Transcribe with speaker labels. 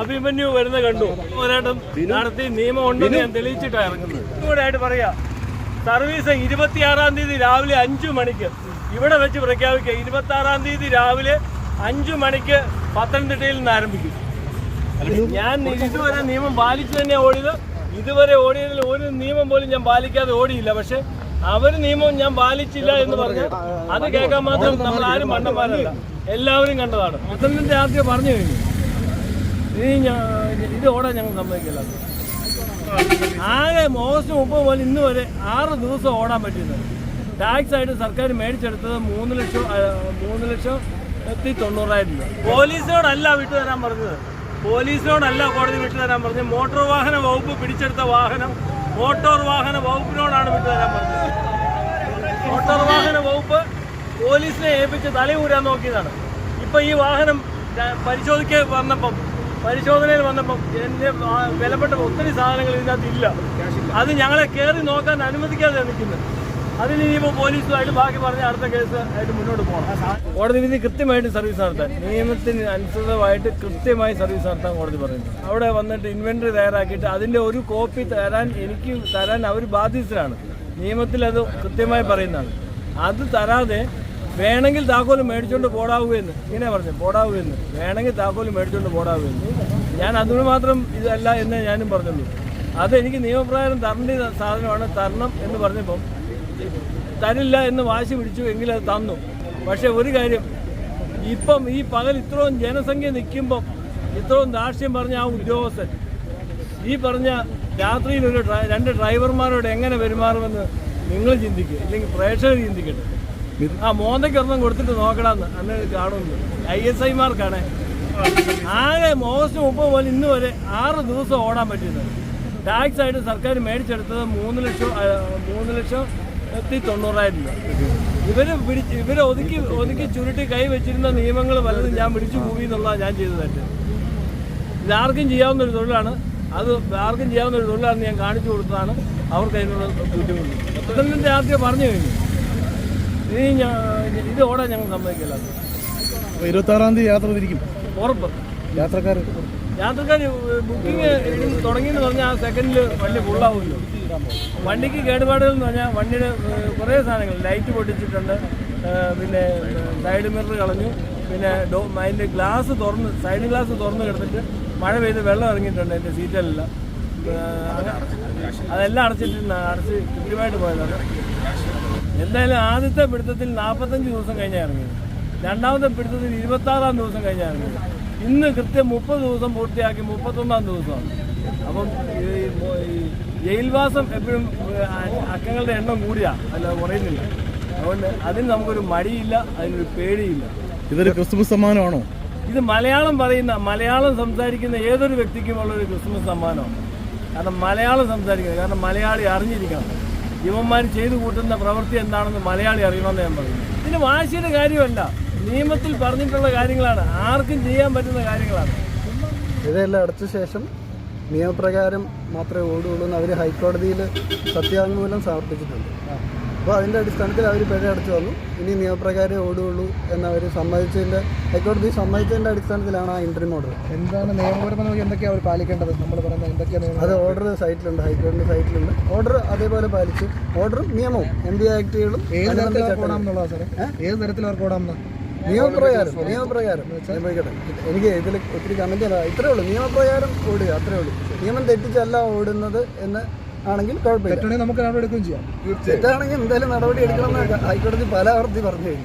Speaker 1: അഭിമന്യു വരുന്ന കണ്ടു. പോരാട്ടം നടത്തി നിയമം ഉണ്ടെന്ന് ഞാൻ തെളിയിച്ചിട്ടാണ് ഇറങ്ങുന്നത്. ഇവിടെ ആയിട്ട് പറയാ. സർവീസ് ഇരുപത്തിയാറാം തീയതി രാവിലെ അഞ്ചു മണിക്ക്. ഇവിടെ വെച്ച് പ്രഖ്യാപിക്കുക. ഇരുപത്തി ആറാം തീയതി രാവിലെ അഞ്ചു മണിക്ക് പത്തനംതിട്ടയിൽ നിന്ന് ആരംഭിക്കും. ഞാൻ ഇതുവരെ നിയമം പാലിച്ചു തന്നെ ഓടിയത്. ഇതുവരെ ഓടിയതിൽ ഒരു നിയമം പോലും ഞാൻ പാലിക്കാതെ ഓടിയില്ല. പക്ഷെ അവർ നിയമം ഞാൻ പാലിച്ചില്ല എന്ന് പറഞ്ഞ് അത് കേൾക്കാൻ മാത്രം നമ്മൾ ആരും മണ്ടന്മാരല്ല. എല്ലാവരും കണ്ടതാണ്. പ്രസിഡന്റിന്റെ ആദ്യം പറഞ്ഞു കഴിഞ്ഞു. ഇനി ഇത് ഓടാൻ ഞങ്ങൾ സമ്മതിക്കില്ല. ആകെ ഓഗസ്റ്റ് മുപ്പത് മുതൽ ഇന്ന് വരെ ആറ് ദിവസം ഓടാൻ പറ്റുന്നത് ടാക്സ് ആയിട്ട് സർക്കാർ മേടിച്ചെടുത്തത് മൂന്ന് ലക്ഷം മൂന്ന് ലക്ഷം എത്തി തൊണ്ണൂറായിരം രൂപ. പോലീസിനോടല്ല വിട്ടുതരാൻ പറഞ്ഞത്. പോലീസിനോടല്ല കോടതി വിട്ടുതരാൻ പറഞ്ഞത്. മോട്ടോർ വാഹന വകുപ്പ് പിടിച്ചെടുത്ത വാഹനം മോട്ടോർ വാഹന വകുപ്പിനോടാണ് വിട്ടുതരാൻ പറഞ്ഞത് മോട്ടോർ വാഹന വകുപ്പ് പോലീസിനെ ഏൽപ്പിച്ച് തലയൂരാൻ നോക്കിയതാണ്. ഇപ്പൊ ഈ വാഹനം പരിശോധിക്ക വന്നപ്പം പരിശോധനയിൽ വന്നപ്പം എന്റെ വിലപ്പെട്ട ഒത്തിരി സാധനങ്ങൾ ഇതിനകത്ത് ഇല്ല. അത് ഞങ്ങളെ കയറി നോക്കാൻ അനുവദിക്കാതെ നിൽക്കുന്നത് അതിന് ഇനിയിപ്പോൾ പോലീസുമായിട്ട് ബാക്കി പറഞ്ഞ അടുത്ത കേസ് ആയിട്ട് മുന്നോട്ട് പോകണം. കോടതി വിധി കൃത്യമായിട്ട് സർവീസ് നടത്താൻ നിയമത്തിന് അനുസൃതമായിട്ട് കൃത്യമായി സർവീസ് നടത്താൻ കോടതി പറയുന്നു. അവിടെ വന്നിട്ട് ഇൻവെന്ററി തയ്യാറാക്കിയിട്ട് അതിന്റെ ഒരു കോപ്പി തരാൻ എനിക്ക് തരാൻ അവർ ബാധ്യസ്ഥരാണ്. നിയമത്തിൽ അത് കൃത്യമായി പറയുന്നതാണ്. അത് തരാതെ വേണമെങ്കിൽ താക്കോൽ മേടിച്ചോണ്ട് പോടാവുമെന്ന് ഇങ്ങനെ പറഞ്ഞു പോടാവുമെന്ന് വേണമെങ്കിൽ താക്കോൽ മേടിച്ചോണ്ട് പോടാവുമെന്ന് ഞാൻ അതിന് മാത്രം ഇതല്ല എന്ന് ഞാനും പറഞ്ഞുള്ളൂ. അത് എനിക്ക് നിയമപ്രകാരം തരേണ്ട സാധനമാണ് തരണം എന്ന് പറഞ്ഞപ്പം തരില്ല എന്ന് വാശി പിടിച്ചു എങ്കിൽ അത് തന്നു. പക്ഷേ ഒരു കാര്യം ഇപ്പം ഈ പകൽ ഇത്രയും ജനസംഖ്യ നിൽക്കുമ്പം ഇത്രയും ദാർഷ്ട്യം പറഞ്ഞ ആ ഉദ്യോഗസ്ഥൻ ഈ പറഞ്ഞ രാത്രിയിൽ ഒരു രണ്ട് ഡ്രൈവർമാരോട് എങ്ങനെ പെരുമാറുമെന്ന് നിങ്ങൾ ചിന്തിക്കുക ഇല്ലെങ്കിൽ പ്രേക്ഷകർ ചിന്തിക്കട്ടെ. ആ മോന്തയ്ക്ക് ഒരെണ്ണം കൊടുത്തിട്ട് നോക്കണമെന്ന്. അന്ന് കാണുന്നു. ഐ എസ് ഐമാർക്കാണ് ആകെ ഓഗസ്റ്റ് മുപ്പത് പോലെ ഇന്ന് വരെ ആറ് ദിവസം ഓടാൻ പറ്റുന്നത് ടാക്സ് ആയിട്ട് സർക്കാർ മേടിച്ചെടുത്തത് മൂന്ന് ലക്ഷം മൂന്ന് ലക്ഷം എത്തി തൊണ്ണൂറായിരം രൂപ. ഇവർ പിടിച്ച് ഇവരെ ഒതുക്കി ഒതുക്കി ചുരുട്ടി കൈ വെച്ചിരുന്ന നിയമങ്ങൾ പലതും ഞാൻ പിടിച്ചു പോയി എന്നുള്ളതാണ് ഞാൻ ചെയ്തത് തെറ്റ് ഇതാർക്കും ചെയ്യാവുന്ന ഒരു തൊഴിലാണ്. അത് ആർക്കും ചെയ്യാവുന്ന ഒരു തൊഴിലാണെന്ന് ഞാൻ കാണിച്ചു കൊടുത്തതാണ്. അവർക്ക് അതിനുള്ള ബുദ്ധിമുട്ട്. പ്രസിഡന്റിന്റെ ആദ്യം പറഞ്ഞു കഴിഞ്ഞു. ഇനി ഇത് ഓടാൻ ഞങ്ങൾ സമ്മതിക്കില്ല.
Speaker 2: അപ്പോൾ ഇരുപത്തി ആറാം തീയതി യാത്ര തിരിക്കും.
Speaker 1: ഉറപ്പ്.
Speaker 2: യാത്രക്കാർ
Speaker 1: യാത്രക്കാർ ബുക്കിംഗ് തുടങ്ങിയെന്ന് പറഞ്ഞാൽ ആ സെക്കൻഡിൽ വണ്ടി ഫുള്ളാവുമല്ലോ വണ്ടിക്ക് കേടുപാടുകൾ എന്ന് പറഞ്ഞാൽ വണ്ടിയുടെ കുറേ സാധനങ്ങൾ. ലൈറ്റ് പൊട്ടിച്ചിട്ടുണ്ട്. പിന്നെ സൈഡ് മിറർ കളഞ്ഞു. പിന്നെ ഡോ അതിന്റെ ഗ്ലാസ് തുറന്ന് സൈഡ് ഗ്ലാസ് തുറന്ന് കിടന്നിട്ട് മഴ പെയ്ത് വെള്ളം ഇറങ്ങിയിട്ടുണ്ട് എന്റെ സീറ്റിലെല്ലാം അതെല്ലാം അടച്ചിട്ട് അടച്ച് കൃത്യമായിട്ട് പോയതാണ്. എന്തായാലും ആദ്യത്തെ പിടുത്തത്തിൽ നാൽപ്പത്തഞ്ച് ദിവസം കഴിഞ്ഞാൽ ഇറങ്ങിയത്. രണ്ടാമത്തെ പിടുത്തത്തിൽ ഇരുപത്താറാം ദിവസം കഴിഞ്ഞാൽ ഇറങ്ങിയത്. ഇന്ന് കൃത്യം മുപ്പത് ദിവസം പൂർത്തിയാക്കി മുപ്പത്തൊന്നാം ദിവസമാണ്. അപ്പം ഈ ജയിൽവാസം എപ്പോഴും അക്കങ്ങളുടെ എണ്ണം കൂടിയാ. അല്ല കുറയുന്നില്ല. അതുകൊണ്ട് അതിന് നമുക്കൊരു മടിയില്ല അതിനൊരു പേടിയില്ല.
Speaker 2: ഇതൊരു ക്രിസ്മസ് സമ്മാനമാണോ?
Speaker 1: ഇത് മലയാളം പറയുന്ന മലയാളം സംസാരിക്കുന്ന ഏതൊരു വ്യക്തിക്കുമുള്ള ഒരു ക്രിസ്മസ് സമ്മാനമാണ്. കാരണം മലയാളം സംസാരിക്കുന്നത് കാരണം മലയാളി അറിഞ്ഞിരിക്കണം. ഇവന്മാർ ചെയ്തു കൂട്ടുന്ന പ്രവൃത്തി എന്താണെന്ന് മലയാളി അറിയണമെന്ന് ഞാൻ പറയുന്നു. ഇതിന് വാശിയുടെ കാര്യമല്ല. നിയമത്തിൽ പറഞ്ഞിട്ടുള്ള കാര്യങ്ങളാണ്. ആർക്കും ചെയ്യാൻ പറ്റുന്ന കാര്യങ്ങളാണ്.
Speaker 3: ഇതെല്ലാം അടച്ച ശേഷം നിയമപ്രകാരം മാത്രമേ ഓടുകയുള്ളൂ എന്ന് അവർ ഹൈക്കോടതിയിൽ സത്യവാങ്മൂലം സമർപ്പിച്ചിട്ടുണ്ട്. അപ്പോൾ അതിന്റെ അടിസ്ഥാനത്തിൽ അവർ പിഴ അടച്ചു വന്നു ഇനി നിയമപ്രകാരം ഓടുകയുള്ളൂ എന്നവർ സമ്മതിച്ചതിന്റെ ഹൈക്കോടതി സമ്മതിച്ചതിന്റെ അടിസ്ഥാനത്തിലാണ് ആ ഇൻട്രി ഓർഡർ
Speaker 2: എന്താണ് നിയമപരമായി എന്തൊക്കെയാണ് അവർ പാലിക്കേണ്ടത്? നമ്മൾ പറയുന്നത് എന്തൊക്കെയാണ്
Speaker 3: അത് ഓർഡർ സൈറ്റിലുണ്ട് ഹൈക്കോടതി സൈറ്റിലുണ്ട് ഓർഡർ അതേപോലെ പാലിച്ചു. ഓർഡറും നിയമവും എം ബി ആക്ടുകളും
Speaker 2: ഏത് തരത്തിൽ. ഓടാമെന്നുള്ളതാ സാറേ? ഏത് തരത്തിൽ അവർക്ക് ഓടാമെന്നാണ്
Speaker 3: നിയമപ്രകാരം നിയമപ്രകാരം. നിർവഹിക്കട്ടെ എനിക്ക് ഇതിൽ ഒത്തിരി കമന്റ് ഇത്രേ ഉള്ളൂ. നിയമപ്രകാരം ഓടുക അത്രേ ഉള്ളൂ. നിയമം തെറ്റിച്ചല്ല ഓടുന്നത് എന്ന് ആണെങ്കിൽ കുഴപ്പമില്ല.
Speaker 2: നമുക്ക് നടപടി എടുക്കുകയും ചെയ്യാം.
Speaker 3: തെറ്റാണെങ്കിൽ എന്തായാലും നടപടി എടുക്കണമെന്ന് ഹൈക്കോടതി പല ആവർത്തി പറഞ്ഞു കഴിഞ്ഞു.